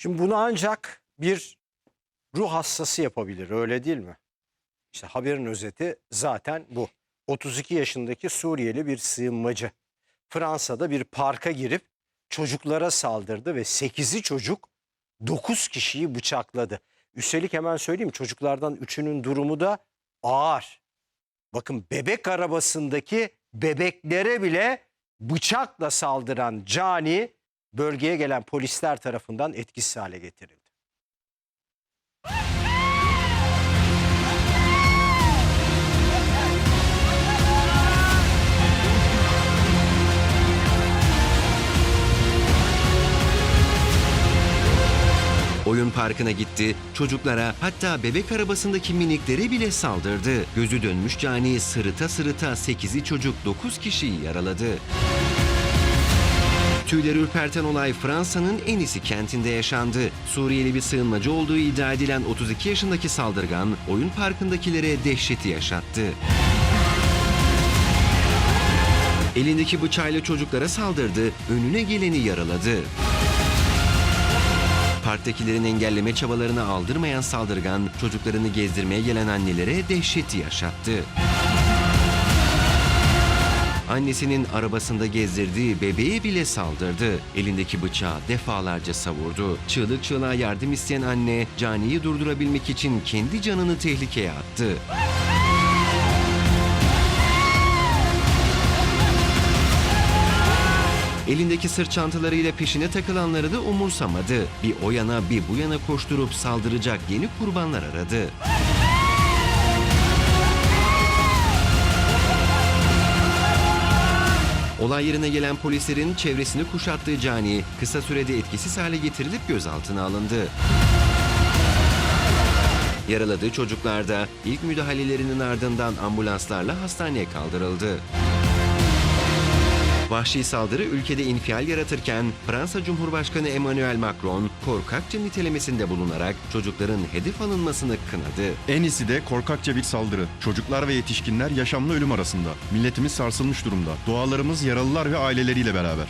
Şimdi bunu ancak bir ruh hastası yapabilir öyle değil mi? İşte haberin özeti zaten bu. 32 yaşındaki Suriyeli bir sığınmacı Fransa'da bir parka girip çocuklara saldırdı ve 8'i çocuk 9 kişiyi bıçakladı. Üstelik hemen söyleyeyim çocuklardan 3'ünün durumu da ağır. Bakın bebek arabasındaki bebeklere bile bıçakla saldıran cani bölgeye gelen polisler tarafından etkisiz hale getirildi. Oyun parkına gitti, çocuklara hatta bebek arabasındaki miniklere bile saldırdı. Gözü dönmüş cani sırıta sırıta 8'i çocuk 9 kişiyi yaraladı. Tüyleri ürperten olay Fransa'nın en iyisi kentinde yaşandı. Suriyeli bir sığınmacı olduğu iddia edilen 32 yaşındaki saldırgan oyun parkındakilere dehşeti yaşattı. Elindeki bıçağıyla çocuklara saldırdı, önüne geleni yaraladı. Parktakilerin engelleme çabalarını aldırmayan saldırgan çocuklarını gezdirmeye gelen annelere dehşeti yaşattı. Annesinin arabasında gezdirdiği bebeğe bile saldırdı. Elindeki bıçağı defalarca savurdu. Çığlık çığlığa yardım isteyen anne caniyi durdurabilmek için kendi canını tehlikeye attı. Elindeki sırt çantalarıyla peşine takılanları da umursamadı. Bir o yana bir bu yana koşturup saldıracak yeni kurbanlar aradı. Olay yerine gelen polislerin çevresini kuşattığı cani kısa sürede etkisiz hale getirilip gözaltına alındı. Yaraladığı çocuklar da ilk müdahalelerinin ardından ambulanslarla hastaneye kaldırıldı. Vahşi saldırı ülkede infial yaratırken Fransa Cumhurbaşkanı Emmanuel Macron korkakça nitelemesinde bulunarak çocukların hedef alınmasını kınadı. En iyisi de korkakça bir saldırı. Çocuklar ve yetişkinler yaşamla ölüm arasında. Milletimiz sarsılmış durumda. Dualarımız yaralılar ve aileleriyle beraber.